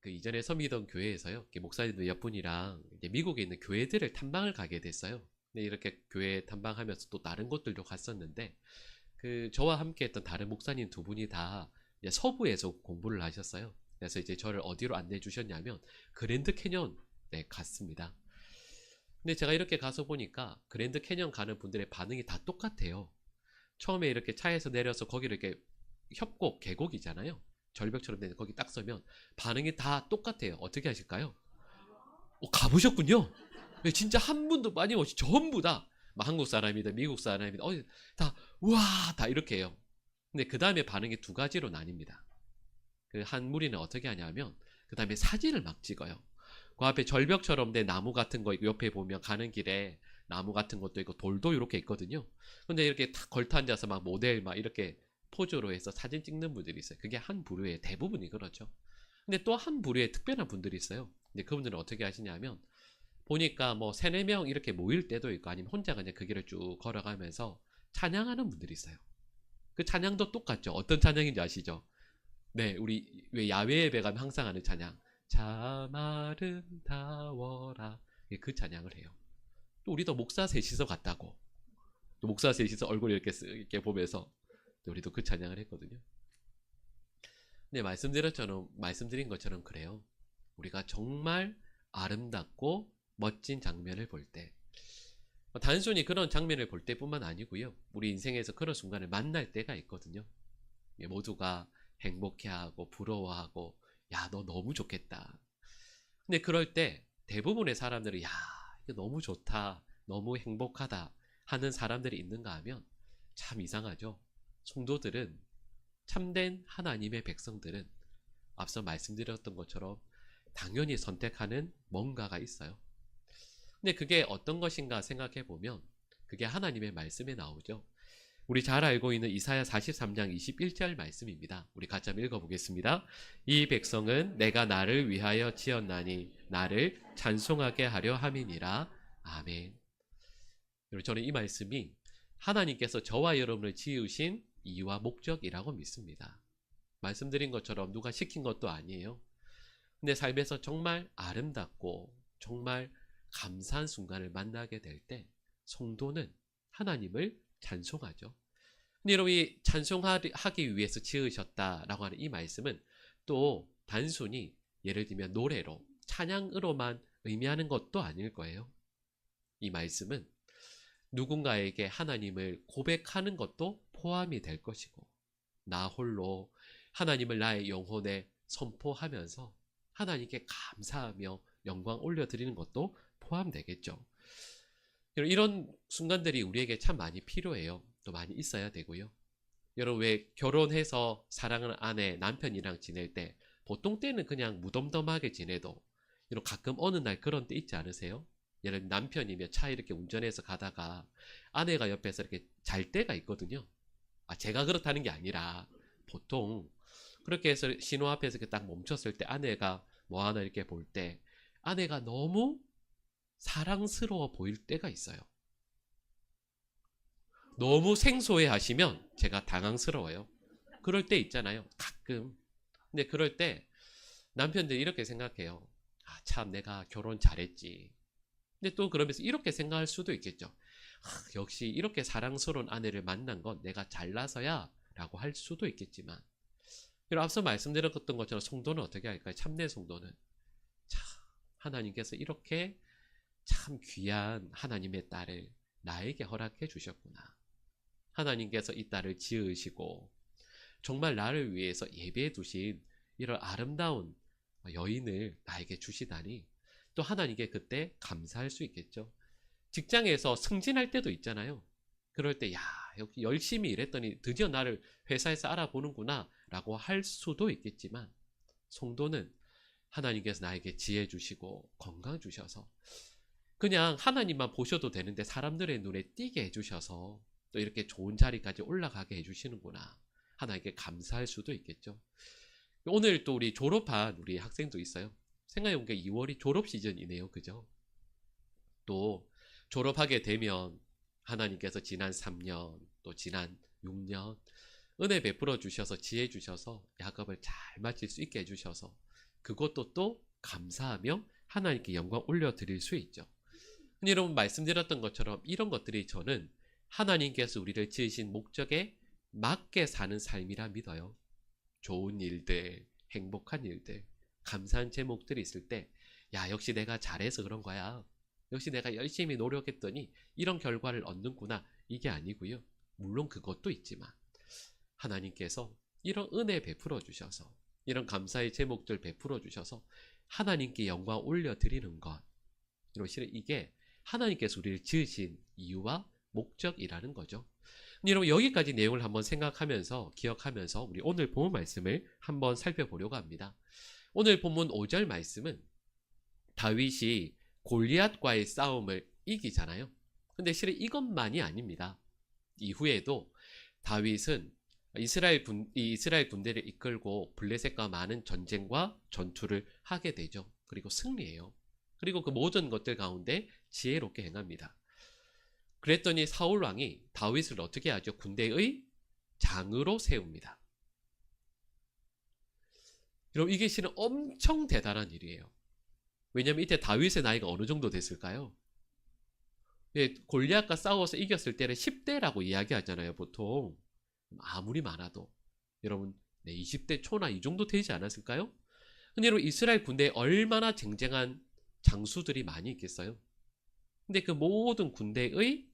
그 이전에 섬이던 교회에서요. 목사님들 몇 분이랑 미국에 있는 교회들을 탐방을 가게 됐어요. 근데 이렇게 교회 탐방하면서 또 다른 곳들도 갔었는데 그 저와 함께 했던 다른 목사님 두 분이 다 서부에서 공부를 하셨어요. 그래서 이제 저를 어디로 안내해 주셨냐면 그랜드 캐년 네, 갔습니다. 근데 제가 이렇게 가서 보니까 그랜드 캐년 가는 분들의 반응이 다 똑같아요. 처음에 이렇게 차에서 내려서 거기를 이렇게 협곡, 계곡이잖아요. 절벽처럼 된 거기 딱 서면 반응이 다 똑같아요. 어떻게 하실까요? 어, 가보셨군요. 네, 진짜 한 분도 많이 오시 전부 다. 뭐 한국 사람이든 미국 사람이든 어, 다 우와 다 이렇게 해요. 근데 그 다음에 반응이 두 가지로 나뉩니다. 그 한 무리는 어떻게 하냐면 그 다음에 사진을 막 찍어요. 그 앞에 절벽처럼 된 나무 같은 거 있고 옆에 보면 가는 길에 나무 같은 것도 있고 돌도 이렇게 있거든요. 근데 이렇게 탁 걸터 앉아서 막 모델 막 이렇게 포즈로 해서 사진 찍는 분들이 있어요. 그게 한 부류의 대부분이 그렇죠. 근데 또 한 부류의 특별한 분들이 있어요. 근데 그분들은 어떻게 하시냐면 보니까 뭐 세네 명 이렇게 모일 때도 있고 아니면 혼자 그냥 그 길을 쭉 걸어가면서 찬양하는 분들이 있어요. 그 찬양도 똑같죠. 어떤 찬양인지 아시죠? 네, 우리 왜 야외 예배 가면 항상 하는 찬양. 참 아름다워라. 예, 그 찬양을 해요. 또 우리도 목사 셋이서 갔다고. 또 목사 셋이서 얼굴 이렇게 쓰- 이렇게 보면서 또 우리도 그 찬양을 했거든요. 네, 말씀드렸처럼 말씀드린 것처럼 그래요. 우리가 정말 아름답고 멋진 장면을 볼 때, 뭐 단순히 그런 장면을 볼 때뿐만 아니고요. 우리 인생에서 그런 순간을 만날 때가 있거든요. 예, 모두가 행복해하고 부러워하고, 야, 너 너무 좋겠다. 근데 그럴 때 대부분의 사람들은 야, 이게 너무 좋다, 너무 행복하다 하는 사람들이 있는가 하면 참 이상하죠. 성도들은 참된 하나님의 백성들은 앞서 말씀드렸던 것처럼 당연히 선택하는 뭔가가 있어요. 근데 그게 어떤 것인가 생각해 보면 그게 하나님의 말씀에 나오죠. 우리 잘 알고 있는 이사야 43장 21절 말씀입니다. 우리 같이 한번 읽어보겠습니다. 이 백성은 내가 나를 위하여 지었나니 나를 찬송하게 하려 함이니라. 아멘. 여러분 저는 이 말씀이 하나님께서 저와 여러분을 지으신 이유와 목적이라고 믿습니다. 말씀드린 것처럼 누가 시킨 것도 아니에요. 근데 삶에서 정말 아름답고 정말 감사한 순간을 만나게 될 때 성도는 하나님을 찬송하죠. 근데 여러분 이 찬송하기 위해서 지으셨다라고 하는 이 말씀은 또 단순히 예를 들면 노래로 찬양으로만 의미하는 것도 아닐 거예요. 이 말씀은 누군가에게 하나님을 고백하는 것도 포함이 될 것이고 나 홀로 하나님을 나의 영혼에 선포하면서 하나님께 감사하며 영광 올려드리는 것도 포함되겠죠. 이런 순간들이 우리에게 참 많이 필요해요. 또 많이 있어야 되고요. 여러분 왜 결혼해서 사랑하는 아내 남편이랑 지낼 때 보통 때는 그냥 무덤덤하게 지내도 이런 가끔 어느 날 그런 때 있지 않으세요? 예를 남편이면 차 이렇게 운전해서 가다가 아내가 옆에서 이렇게 잘 때가 있거든요. 아 제가 그렇다는 게 아니라 보통 그렇게 해서 신호 앞에서 딱 멈췄을 때 아내가 뭐 하나 이렇게 볼 때 아내가 너무 사랑스러워 보일 때가 있어요. 너무 생소해 하시면 제가 당황스러워요. 그럴 때 있잖아요. 가끔. 근데 그럴 때 남편들이 이렇게 생각해요. 아, 참 내가 결혼 잘했지. 근데 또 그러면서 이렇게 생각할 수도 있겠죠. 아, 역시 이렇게 사랑스러운 아내를 만난 건 내가 잘나서야 라고 할 수도 있겠지만 그리고 앞서 말씀드렸던 것처럼 성도는 어떻게 할까요? 참내 성도는 참 하나님께서 이렇게 참 귀한 하나님의 딸을 나에게 허락해 주셨구나. 하나님께서 이 딸을 지으시고 정말 나를 위해서 예배해 두신 이런 아름다운 여인을 나에게 주시다니 또 하나님께 그때 감사할 수 있겠죠. 직장에서 승진할 때도 있잖아요. 그럴 때, 야, 여기 열심히 일했더니 드디어 나를 회사에서 알아보는구나 라고 할 수도 있겠지만, 성도는 하나님께서 나에게 지혜 주시고 건강 주셔서 그냥 하나님만 보셔도 되는데 사람들의 눈에 띄게 해주셔서 또 이렇게 좋은 자리까지 올라가게 해주시는구나. 하나님께 감사할 수도 있겠죠. 오늘 또 우리 졸업한 우리 학생도 있어요. 생각해보니까 2월이 졸업 시즌이네요. 그죠? 또 졸업하게 되면 하나님께서 지난 3년 또 지난 6년 은혜 베풀어 주셔서 지혜 주셔서 야곱을 잘 마칠 수 있게 해주셔서 그것도 또 감사하며 하나님께 영광 올려드릴 수 있죠. 여러분 말씀드렸던 것처럼 이런 것들이 저는 하나님께서 우리를 지으신 목적에 맞게 사는 삶이라 믿어요. 좋은 일들, 행복한 일들, 감사한 제목들이 있을 때, 야, 역시 내가 잘해서 그런 거야. 역시 내가 열심히 노력했더니 이런 결과를 얻는구나. 이게 아니고요. 물론 그것도 있지만, 하나님께서 이런 은혜 베풀어 주셔서, 이런 감사의 제목들 베풀어 주셔서, 하나님께 영광 올려 드리는 것. 실은 이게 하나님께서 우리를 지으신 이유와 목적이라는 거죠. 여러분 여기까지 내용을 한번 생각하면서 기억하면서 우리 오늘 본문 말씀을 한번 살펴보려고 합니다. 오늘 본문 5절 말씀은 다윗이 골리앗과의 싸움을 이기잖아요. 근데 실은 이것만이 아닙니다. 이후에도 다윗은 이스라엘 군 이스라엘 군대를 이끌고 블레셋과 많은 전쟁과 전투를 하게 되죠. 그리고 승리해요. 그리고 그 모든 것들 가운데 지혜롭게 행합니다. 그랬더니 사울 왕이 다윗을 어떻게 하죠? 군대의 장으로 세웁니다. 여러분 이게 실은 엄청 대단한 일이에요. 왜냐하면 이때 다윗의 나이가 어느 정도 됐을까요? 예, 골리앗과 싸워서 이겼을 때는 10대라고 이야기하잖아요, 보통. 아무리 많아도. 여러분, 네, 20대 초나 이 정도 되지 않았을까요? 여러분, 이스라엘 군대에 얼마나 쟁쟁한 장수들이 많이 있겠어요? 근데 그 모든 군대의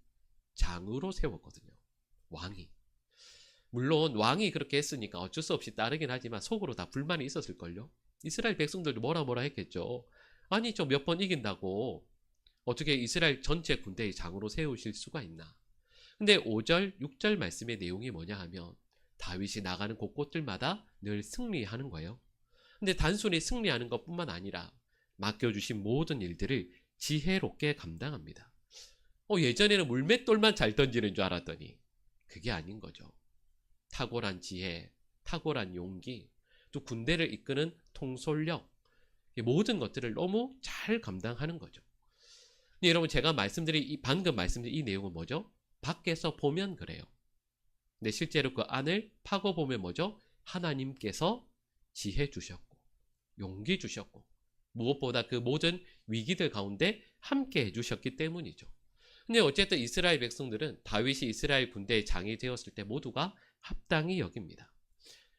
장으로 세웠거든요. 왕이. 물론 왕이 그렇게 했으니까 어쩔 수 없이 따르긴 하지만 속으로 다 불만이 있었을걸요. 이스라엘 백성들도 뭐라 뭐라 했겠죠. 아니 저몇번 이긴다고 어떻게 이스라엘 전체 군대의 장으로 세우실 수가 있나. 근데 5절, 6절 말씀의 내용이 뭐냐 하면 다윗이 나가는 곳곳들마다 늘 승리하는 거예요. 근데 단순히 승리하는 것뿐만 아니라 맡겨주신 모든 일들을 지혜롭게 감당합니다. 어, 예전에는 물맷돌만 잘 던지는 줄 알았더니 그게 아닌 거죠. 탁월한 지혜, 탁월한 용기, 또 군대를 이끄는 통솔력, 모든 것들을 너무 잘 감당하는 거죠. 근데 여러분 제가 말씀드린 이 방금 말씀드린 이 내용은 뭐죠? 밖에서 보면 그래요. 근데 실제로 그 안을 파고 보면 뭐죠? 하나님께서 지혜 주셨고 용기 주셨고 무엇보다 그 모든 위기들 가운데 함께 해주셨기 때문이죠. 근데 어쨌든 이스라엘 백성들은 다윗이 이스라엘 군대의 장이 되었을 때 모두가 합당히 여깁니다.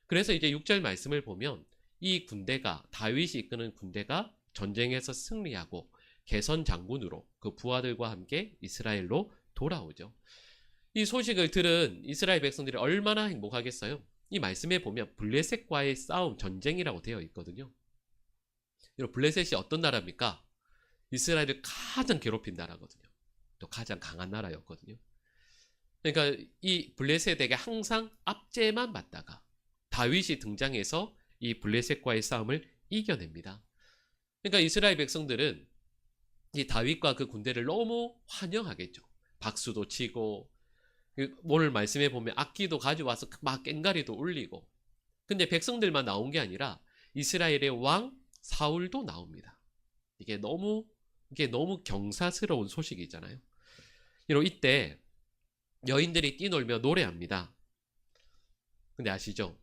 그래서 이제 6절 말씀을 보면 이 군대가 다윗이 이끄는 군대가 전쟁에서 승리하고 개선 장군으로 그 부하들과 함께 이스라엘로 돌아오죠. 이 소식을 들은 이스라엘 백성들이 얼마나 행복하겠어요? 이 말씀에 보면 블레셋과의 싸움 전쟁이라고 되어 있거든요. 여러분 블레셋이 어떤 나라입니까? 이스라엘을 가장 괴롭힌 나라거든요. 또 가장 강한 나라였거든요. 그러니까 이 블레셋에게 항상 압제만 받다가 다윗이 등장해서 이 블레셋과의 싸움을 이겨냅니다. 그러니까 이스라엘 백성들은 이 다윗과 그 군대를 너무 환영하겠죠. 박수도 치고 그 오늘 말씀해 보면 악기도 가져와서 막 꽹가리도 울리고 근데 백성들만 나온 게 아니라 이스라엘의 왕 사울도 나옵니다. 이게 너무 이게 너무 경사스러운 소식이잖아요. 이로 이때 여인들이 뛰놀며 노래합니다. 근데 아시죠?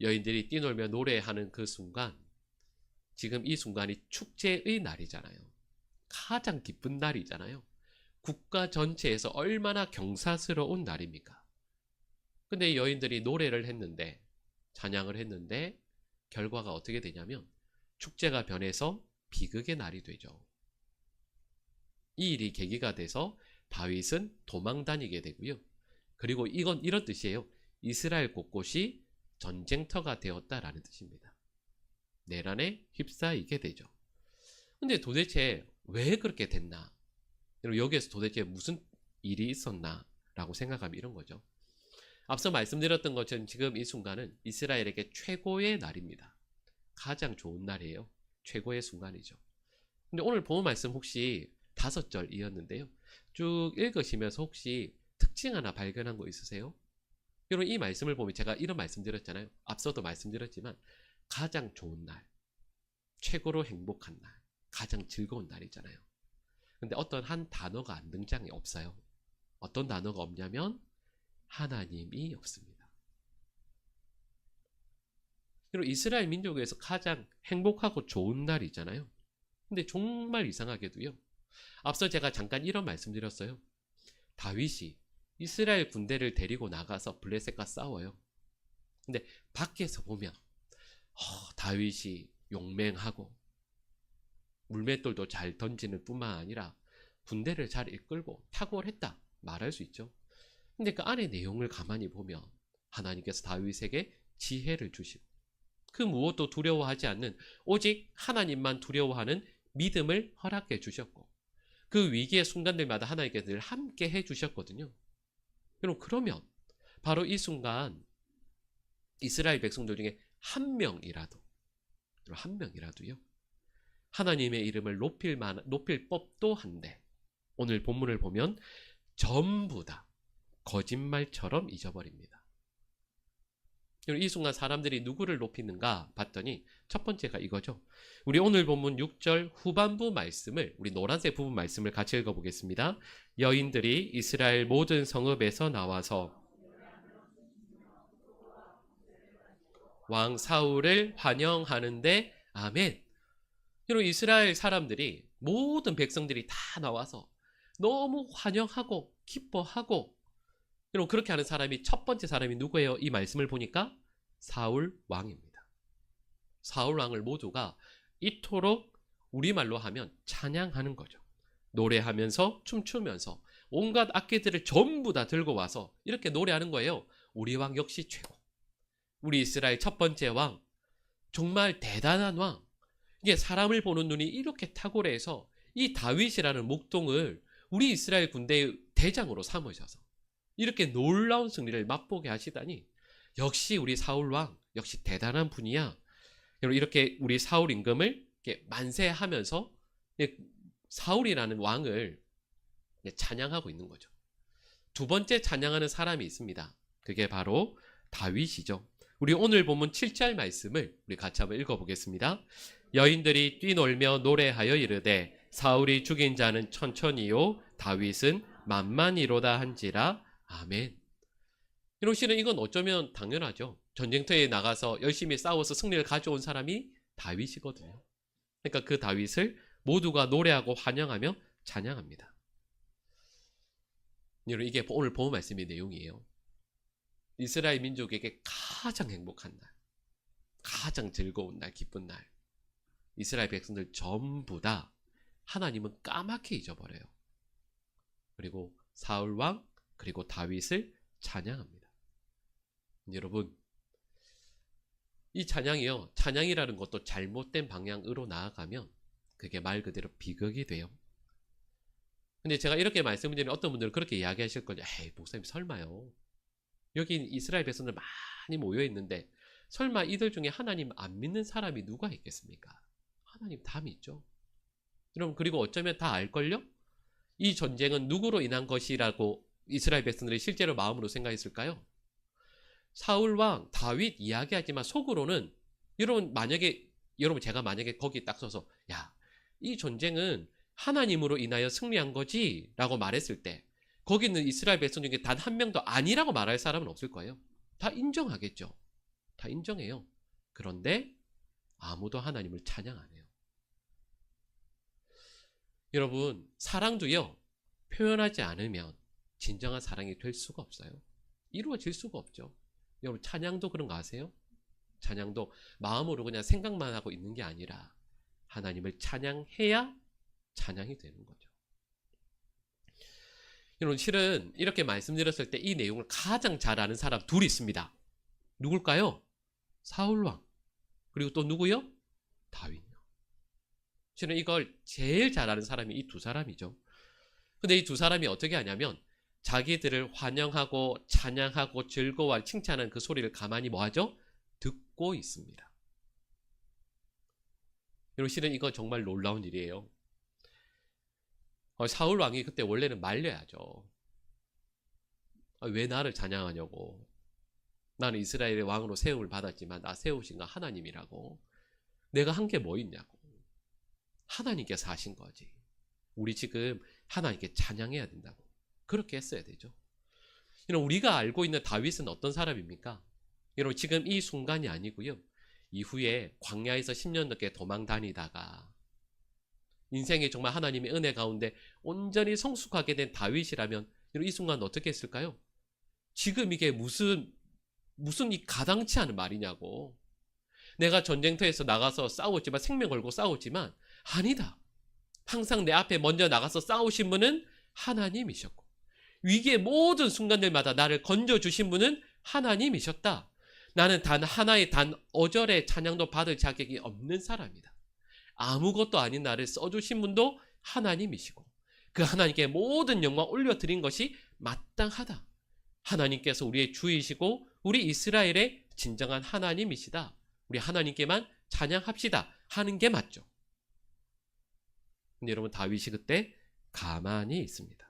여인들이 뛰놀며 노래하는 그 순간 지금 이 순간이 축제의 날이잖아요. 가장 기쁜 날이잖아요. 국가 전체에서 얼마나 경사스러운 날입니까? 근데 여인들이 노래를 했는데 찬양을 했는데 결과가 어떻게 되냐면 축제가 변해서 비극의 날이 되죠. 이 일이 계기가 돼서 다윗은 도망 다니게 되고요. 그리고 이건 이런 뜻이에요. 이스라엘 곳곳이 전쟁터가 되었다라는 뜻입니다. 내란에 휩싸이게 되죠. 근데 도대체 왜 그렇게 됐나? 여기에서 도대체 무슨 일이 있었나? 라고 생각하면 이런 거죠. 앞서 말씀드렸던 것처럼 지금 이 순간은 이스라엘에게 최고의 날입니다. 가장 좋은 날이에요. 최고의 순간이죠. 근데 오늘 본 말씀 혹시 다섯 절이었는데요. 쭉 읽으시면서 혹시 특징 하나 발견한 거 있으세요? 여러분 이 말씀을 보면 제가 이런 말씀 드렸잖아요. 앞서도 말씀드렸지만 가장 좋은 날, 최고로 행복한 날, 가장 즐거운 날이잖아요. 근데 어떤 한 단어가 안 등장이 없어요. 어떤 단어가 없냐면 하나님이 없습니다. 여러분 이스라엘 민족에서 가장 행복하고 좋은 날이 있잖아요. 근데 정말 이상하게도요. 앞서 제가 잠깐 이런 말씀드렸어요. 다윗이 이스라엘 군대를 데리고 나가서 블레셋과 싸워요. 근데 밖에서 보면 어, 다윗이 용맹하고 물맷돌도 잘 던지는 뿐만 아니라 군대를 잘 이끌고 탁월했다 말할 수 있죠. 근데 그 안에 내용을 가만히 보면 하나님께서 다윗에게 지혜를 주시고 그 무엇도 두려워하지 않는 오직 하나님만 두려워하는 믿음을 허락해 주셨고 그 위기의 순간들마다 하나님께서 늘 함께 해 주셨거든요. 여러분 그러면 바로 이 순간 이스라엘 백성들 중에 한 명이라도 한 명이라도요 하나님의 이름을 높일 만 높일 법도 한데 오늘 본문을 보면 전부 다 거짓말처럼 잊어버립니다. 이 순간 사람들이 누구를 높이는가 봤더니 첫 번째가 이거죠. 우리 오늘 본문 6절 후반부 말씀을 우리 노란색 부분 말씀을 같이 읽어보겠습니다. 여인들이 이스라엘 모든 성읍에서 나와서 왕 사울을 환영하는데 아멘. 여러분 이스라엘 사람들이 모든 백성들이 다 나와서 너무 환영하고 기뻐하고 여러분 그렇게 하는 사람이 첫 번째 사람이 누구예요? 이 말씀을 보니까 사울 왕입니다. 사울 왕을 모두가 이토록 우리말로 하면 찬양하는 거죠. 노래하면서 춤추면서 온갖 악기들을 전부 다 들고 와서 이렇게 노래하는 거예요. 우리 왕 역시 최고. 우리 이스라엘 첫 번째 왕. 정말 대단한 왕. 이게 사람을 보는 눈이 이렇게 탁월해서 이 다윗이라는 목동을 우리 이스라엘 군대의 대장으로 삼으셔서 이렇게 놀라운 승리를 맛보게 하시다니 역시 우리 사울 왕 역시 대단한 분이야. 여러분 이렇게 우리 사울 임금을 이렇게 만세하면서 사울이라는 왕을 찬양하고 있는 거죠. 두 번째 찬양하는 사람이 있습니다. 그게 바로 다윗이죠. 우리 오늘 본문 7절 말씀을 우리 같이 한번 읽어보겠습니다. 여인들이 뛰놀며 노래하여 이르되 사울이 죽인 자는 천천히요 다윗은 만만이로다 한지라 아멘. 이런 실은 이건 어쩌면 당연하죠. 전쟁터에 나가서 열심히 싸워서 승리를 가져온 사람이 다윗이거든요. 그러니까 그 다윗을 모두가 노래하고 환영하며 찬양합니다. 여러분 이게 오늘 본 말씀의 내용이에요. 이스라엘 민족에게 가장 행복한 날, 가장 즐거운 날, 기쁜 날. 이스라엘 백성들 전부 다 하나님은 까맣게 잊어버려요. 그리고 사울 왕 그리고 다윗을 찬양합니다. 여러분 이 찬양이요. 찬양이라는 것도 잘못된 방향으로 나아가면 그게 말 그대로 비극이 돼요. 근데 제가 이렇게 말씀드리는 어떤 분들은 그렇게 이야기하실 거죠. 에이, 목사님 설마요. 여기 이스라엘 백성들 많이 모여 있는데 설마 이들 중에 하나님 안 믿는 사람이 누가 있겠습니까? 하나님 다 믿죠. 여러분 그리고 어쩌면 다 알걸요? 이 전쟁은 누구로 인한 것이라고 이스라엘 백성들이 실제로 마음으로 생각했을까요? 사울 왕 다윗 이야기하지만 속으로는 여러분 만약에 여러분 제가 만약에 거기 딱 서서 야 이 전쟁은 하나님으로 인하여 승리한 거지라고 말했을 때 거기 있는 이스라엘 백성 중에 단 한 명도 아니라고 말할 사람은 없을 거예요. 다 인정하겠죠. 다 인정해요. 그런데 아무도 하나님을 찬양 안 해요. 여러분 사랑도요 표현하지 않으면 진정한 사랑이 될 수가 없어요. 이루어질 수가 없죠. 여러분 찬양도 그런 거 아세요? 찬양도 마음으로 그냥 생각만 하고 있는 게 아니라 하나님을 찬양해야 찬양이 되는 거죠. 여러분 실은 이렇게 말씀드렸을 때 이 내용을 가장 잘 아는 사람 둘이 있습니다. 누굴까요? 사울 왕. 그리고 또 누구요? 다윗요. 실은 이걸 제일 잘 아는 사람이 이 두 사람이죠. 근데 이 두 사람이 어떻게 하냐면 자기들을 환영하고 찬양하고 즐거워 칭찬하는 그 소리를 가만히 뭐하죠? 듣고 있습니다. 여러분 실은 이건 정말 놀라운 일이에요. 어, 사울 왕이 그때 원래는 말려야죠. 아, 왜 나를 찬양하냐고. 나는 이스라엘의 왕으로 세움을 받았지만 나 세우신 건 하나님이라고. 내가 한 게 뭐 있냐고. 하나님께서 하신 거지. 우리 지금 하나님께 찬양해야 된다고. 그렇게 했어야 되죠. 여러분 우리가 알고 있는 다윗은 어떤 사람입니까? 여러분 지금 이 순간이 아니고요. 이후에 광야에서 10년 넘게 도망 다니다가 인생에 정말 하나님의 은혜 가운데 온전히 성숙하게 된 다윗이라면 이 순간 어떻게 했을까요? 지금 이게 무슨 무슨 이 가당치 않은 말이냐고. 내가 전쟁터에서 나가서 싸웠지만 생명 걸고 싸웠지만 아니다. 항상 내 앞에 먼저 나가서 싸우신 분은 하나님이셨고 위기의 모든 순간들마다 나를 건져 주신 분은 하나님이셨다. 나는 단 하나의 단 어절의 찬양도 받을 자격이 없는 사람이다. 아무것도 아닌 나를 써주신 분도 하나님이시고 그 하나님께 모든 영광 올려드린 것이 마땅하다. 하나님께서 우리의 주이시고 우리 이스라엘의 진정한 하나님이시다. 우리 하나님께만 찬양합시다 하는 게 맞죠. 근데 여러분 다윗이 그때 가만히 있습니다.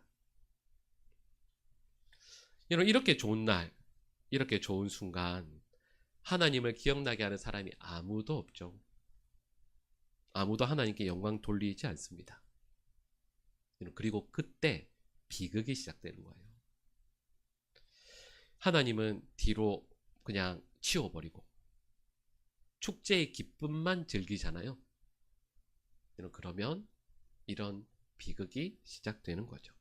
여러분 이렇게 좋은 날, 이렇게 좋은 순간 하나님을 기억나게 하는 사람이 아무도 없죠. 아무도 하나님께 영광 돌리지 않습니다. 그리고 그때 비극이 시작되는 거예요. 하나님은 뒤로 그냥 치워버리고 축제의 기쁨만 즐기잖아요. 그러면 이런 비극이 시작되는 거죠.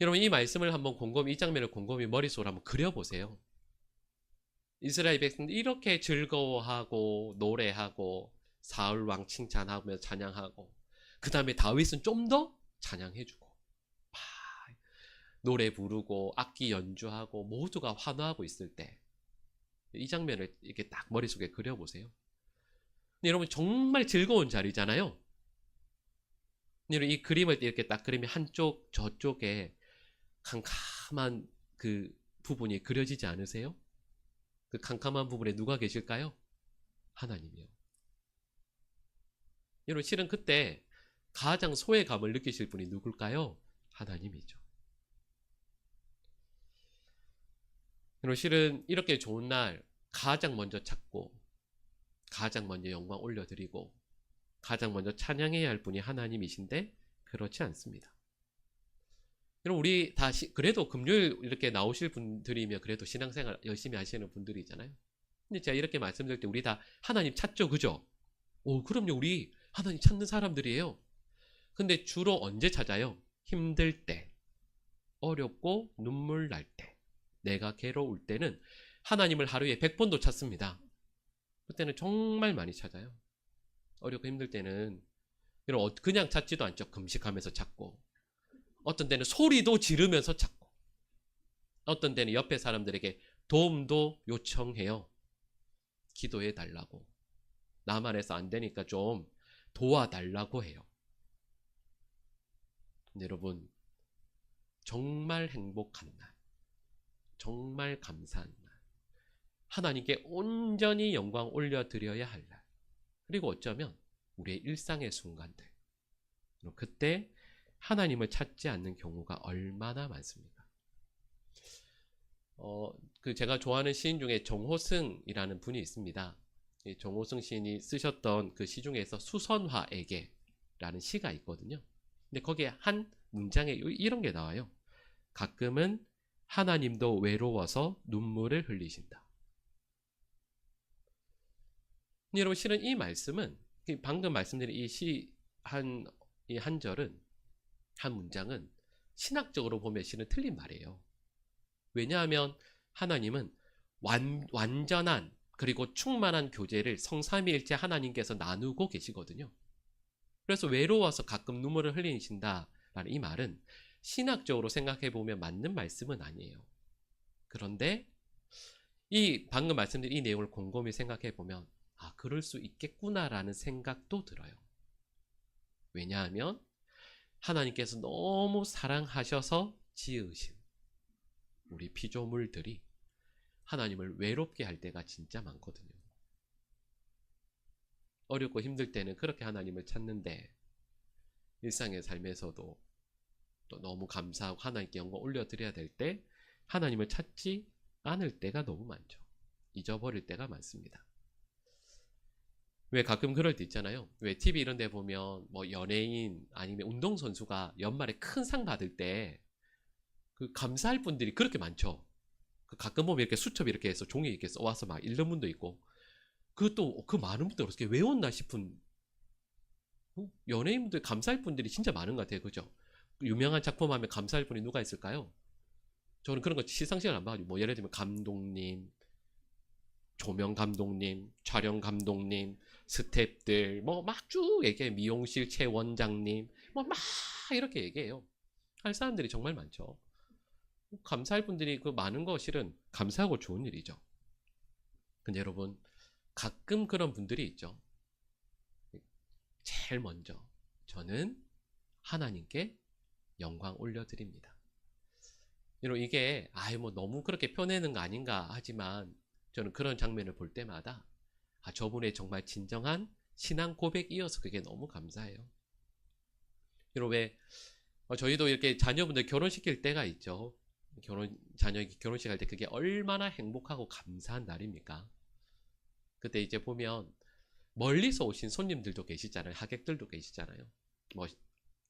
여러분 이 말씀을 한번 곰곰이 이 장면을 곰곰이 머릿속으로 한번 그려보세요. 이스라엘 백성들 이렇게 즐거워하고 노래하고 사울 왕 칭찬하며 찬양하고 그 다음에 다윗은 좀 더 찬양해주고 막 노래 부르고 악기 연주하고 모두가 환호하고 있을 때 이 장면을 이렇게 딱 머릿속에 그려보세요. 여러분 정말 즐거운 자리잖아요. 이 그림을 이렇게 딱 그리면 한쪽 저쪽에 캄캄한 그 부분이 그려지지 않으세요? 그 캄캄한 부분에 누가 계실까요? 하나님이요. 여러분 실은 그때 가장 소외감을 느끼실 분이 누굴까요? 하나님이죠. 여러분 실은 이렇게 좋은 날 가장 먼저 찾고 가장 먼저 영광 올려드리고 가장 먼저 찬양해야 할 분이 하나님이신데 그렇지 않습니다. 여러분 우리 다 시, 그래도 금요일 이렇게 나오실 분들이면 그래도 신앙생활 열심히 하시는 분들이잖아요. 근데 제가 이렇게 말씀드릴 때 우리 다 하나님 찾죠, 그죠? 오, 그럼요. 우리 하나님 찾는 사람들이에요. 근데 주로 언제 찾아요? 힘들 때, 어렵고 눈물 날 때, 내가 괴로울 때는 하나님을 하루에 100번도 찾습니다. 그때는 정말 많이 찾아요. 어렵고 힘들 때는 어, 그냥 찾지도 않죠. 금식하면서 찾고. 어떤 때는 소리도 지르면서 찾고. 어떤 때는 옆에 사람들에게 도움도 요청해요. 기도해 달라고. 나만 해서 안 되니까 좀 도와달라고 해요. 여러분, 정말 행복한 날, 정말 감사한 날, 하나님께 온전히 영광 올려드려야 할 날, 그리고 어쩌면 우리의 일상의 순간들, 그때 하나님을 찾지 않는 경우가 얼마나 많습니까? 어, 그 제가 좋아하는 시인 중에 정호승이라는 분이 있습니다. 정호승 시인이 쓰셨던 그 시 중에서 수선화에게라는 시가 있거든요. 근데 거기에 한 문장에 이런 게 나와요. 가끔은 하나님도 외로워서 눈물을 흘리신다. 여러분 실은 이 말씀은 방금 말씀드린 이 시 한 이 한 절은 한 문장은 신학적으로 보면 실은 틀린 말이에요. 왜냐하면 하나님은 완, 완전한 그리고 충만한 교제를 성삼위일체 하나님께서 나누고 계시거든요. 그래서 외로워서 가끔 눈물을 흘리신다라는 이 말은 신학적으로 생각해 보면 맞는 말씀은 아니에요. 그런데 이 방금 말씀드린 이 내용을 곰곰이 생각해 보면 아, 그럴 수 있겠구나라는 생각도 들어요. 왜냐하면 하나님께서 너무 사랑하셔서 지으신 우리 피조물들이 하나님을 외롭게 할 때가 진짜 많거든요. 어렵고 힘들 때는 그렇게 하나님을 찾는데 일상의 삶에서도 또 너무 감사하고 하나님께 영광 올려드려야 될 때 하나님을 찾지 않을 때가 너무 많죠. 잊어버릴 때가 많습니다. 왜 가끔 그럴 때 있잖아요. 왜 TV 이런 데 보면 뭐 연예인 아니면 운동선수가 연말에 큰 상 받을 때 그 감사할 분들이 그렇게 많죠. 그 가끔 보면 이렇게 수첩 이렇게 해서 종이 이렇게 써와서 막 읽는 분도 있고 그것도 그 많은 분들 어떻게 외웠나 싶은 어? 연예인분들 감사할 분들이 진짜 많은 것 같아요. 그죠? 유명한 작품 하면 감사할 분이 누가 있을까요? 저는 그런 거 시상식을 안 봐가지고 뭐 예를 들면 감독님, 조명 감독님, 촬영 감독님, 스탭들 뭐 막 쭉 얘기해 미용실 최 원장님 뭐 막 이렇게 얘기해요. 할 사람들이 정말 많죠. 감사할 분들이 그 많은 거 실은 감사하고 좋은 일이죠. 근데 여러분 가끔 그런 분들이 있죠. 제일 먼저 저는 하나님께 영광 올려드립니다. 여러분 이게 아예 뭐 너무 그렇게 표내는 거 아닌가 하지만 저는 그런 장면을 볼 때마다 아 저분의 정말 진정한 신앙 고백이어서 그게 너무 감사해요. 여러분 왜 어, 저희도 이렇게 자녀분들 결혼시킬 때가 있죠. 결혼 자녀 결혼식 할 때 그게 얼마나 행복하고 감사한 날입니까? 그때 이제 보면 멀리서 오신 손님들도 계시잖아요. 하객들도 계시잖아요. 뭐,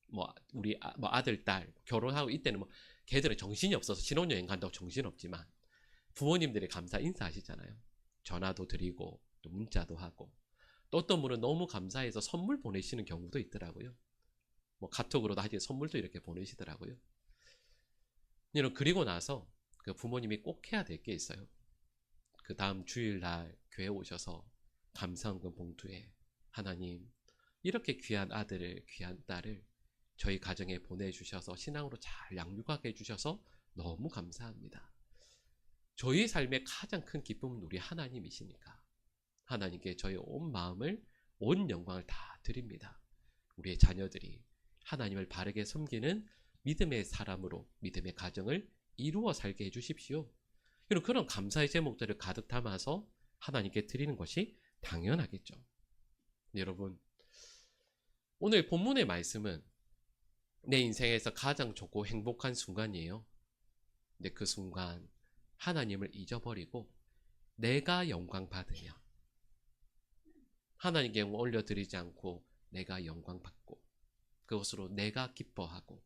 뭐 우리 아, 뭐 아들 딸 결혼하고 이때는 뭐 걔들은 정신이 없어서 신혼여행 간다고 정신 없지만 부모님들이 감사 인사하시잖아요. 전화도 드리고 또 문자도 하고 또 어떤 분은 너무 감사해서 선물 보내시는 경우도 있더라고요. 뭐 카톡으로도 하지 선물도 이렇게 보내시더라고요. 여러분 그리고 나서 그 부모님이 꼭 해야 될 게 있어요. 그 다음 주일날 교회 오셔서 감사헌금 봉투에 하나님 이렇게 귀한 아들을 귀한 딸을 저희 가정에 보내주셔서 신앙으로 잘 양육하게 해주셔서 너무 감사합니다. 저희 삶의 가장 큰 기쁨은 우리 하나님이시니까 하나님께 저희 온 마음을 온 영광을 다 드립니다. 우리의 자녀들이 하나님을 바르게 섬기는 믿음의 사람으로 믿음의 가정을 이루어 살게 해주십시오. 여러분 그런 감사의 제목들을 가득 담아서 하나님께 드리는 것이 당연하겠죠. 여러분 오늘 본문의 말씀은 내 인생에서 가장 좋고 행복한 순간이에요. 근데 그 순간 하나님을 잊어버리고 내가 영광 받으며 하나님께 올려드리지 않고 내가 영광 받고 그것으로 내가 기뻐하고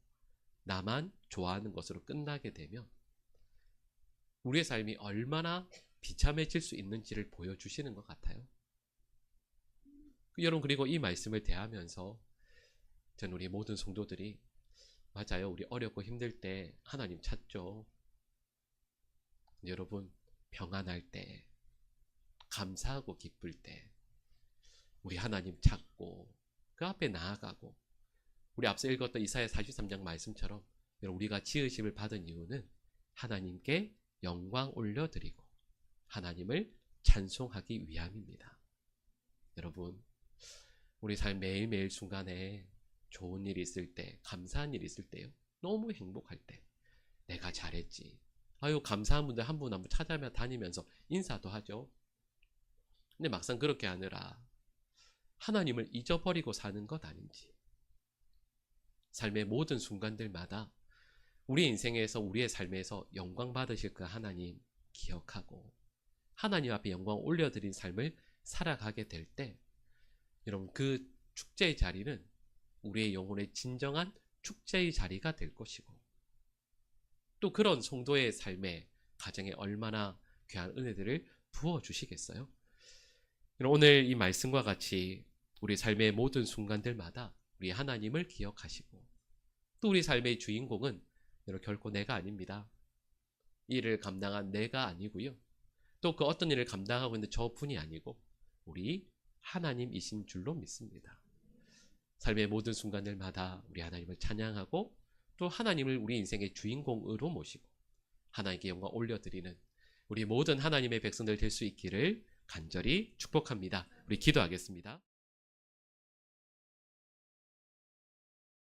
나만 좋아하는 것으로 끝나게 되면 우리의 삶이 얼마나 비참해질 수 있는지를 보여주시는 것 같아요. 여러분 그리고 이 말씀을 대하면서 전 우리 모든 성도들이 맞아요. 우리 어렵고 힘들 때 하나님 찾죠. 여러분 평안할 때 감사하고 기쁠 때 우리 하나님 찾고 그 앞에 나아가고 우리 앞서 읽었던 이사야 43장 말씀처럼 우리가 지으심을 받은 이유는 하나님께 영광 올려드리고 하나님을 찬송하기 위함입니다. 여러분 우리 삶 매일매일 순간에 좋은 일이 있을 때 감사한 일이 있을 때요. 너무 행복할 때 내가 잘했지. 아유 감사한 분들 한 분 한 분 찾아며 다니면서 인사도 하죠. 근데 막상 그렇게 하느라 하나님을 잊어버리고 사는 것 아닌지 삶의 모든 순간들마다 우리 인생에서 우리의 삶에서 영광 받으실 그 하나님 기억하고 하나님 앞에 영광 올려드린 삶을 살아가게 될 때 여러분 그 축제의 자리는 우리의 영혼의 진정한 축제의 자리가 될 것이고 또 그런 성도의 삶에 가정에 얼마나 귀한 은혜들을 부어 주시겠어요? 오늘 이 말씀과 같이 우리 삶의 모든 순간들마다 우리 하나님을 기억하시고 또 우리 삶의 주인공은 결코 내가 아닙니다. 이 일을 감당한 내가 아니고요. 또 그 어떤 일을 감당하고 있는 저 분이 아니고 우리 하나님이신 줄로 믿습니다. 삶의 모든 순간들마다 우리 하나님을 찬양하고 또 하나님을 우리 인생의 주인공으로 모시고 하나님께 영광 올려드리는 우리 모든 하나님의 백성들 될 수 있기를 간절히 축복합니다. 우리 기도하겠습니다.